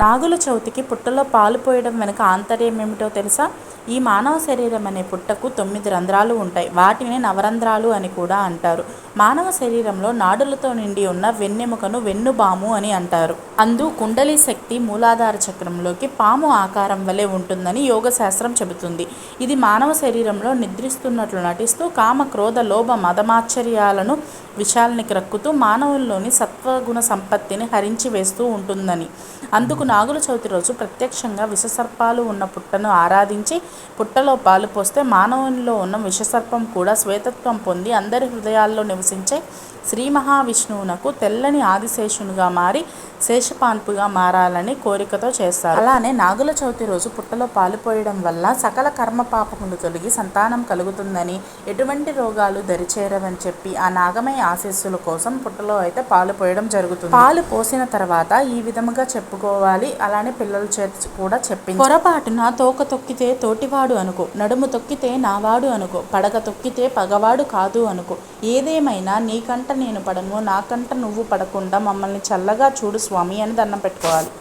నాగుల చవితికి పుట్టలో పాలు పోయడం వెనుక ఆంతర్యం ఏమిటో తెలుసా? ఈ మానవ శరీరం అనే పుట్టకు తొమ్మిది రంధ్రాలు ఉంటాయి. వాటిని నవరంధ్రాలు అని కూడా అంటారు. మానవ శరీరంలో నాడులతో నిండి ఉన్న వెన్నెముకను వెన్నుబాము అని అంటారు. అందు కుండలి శక్తి మూలాధార చక్రంలోకి పాము ఆకారం వలె ఉంటుందని యోగ శాస్త్రం చెబుతుంది. ఇది మానవ శరీరంలో నిద్రిస్తున్నట్లు నటిస్తూ కామ క్రోధ లోభ మదమాశ్చర్యాలను విషాలని క్రక్కుతూ మానవుల్లోని సత్వగుణ సంపత్తిని హరించి వేస్తూ ఉంటుందని. అందుకు నాగుల చవితి రోజు ప్రత్యక్షంగా విషసర్పాలు ఉన్న పుట్టను ఆరాధించి పుట్టలో పాలు పోస్తే మానవునిలో ఉన్న విషసర్పం కూడా శ్వేతత్వం పొంది అందరి హృదయాల్లో నివసించే శ్రీ మహావిష్ణువునకు తెల్లని ఆదిశేషునిగా మారి శేషపాన్పుగా మారాలని కోరికతో చేస్తారు. అలానే నాగుల చవితి రోజు పుట్టలో పాలు పోయడం వల్ల సకల కర్మ పాపములు తొలగి సంతానం కలుగుతుందని ఎటువంటి రోగాలు దరిచేరవని చెప్పి ఆ నాగమయ ఆశీస్సుల కోసం పుట్టలో అయితే పాలు పోయడం జరుగుతుంది. పాలు పోసిన తర్వాత ఈ విధముగా చెప్పుకోవాలి. అలానే పిల్లల చేతి కూడా చెప్పింది పొరపాటున తోక తొక్కితే తోటి తోటివాడు అనుకో నడుము తొక్కితే నావాడు అనుకో పడగ తొక్కితే పగవాడు కాదు అనుకో. ఏదేమైనా నీకంట నేను పడను నాకంట నువ్వు పడకుండా మమ్మల్ని చల్లగా చూడు స్వామి అని దండం పెట్టుకోవాలి.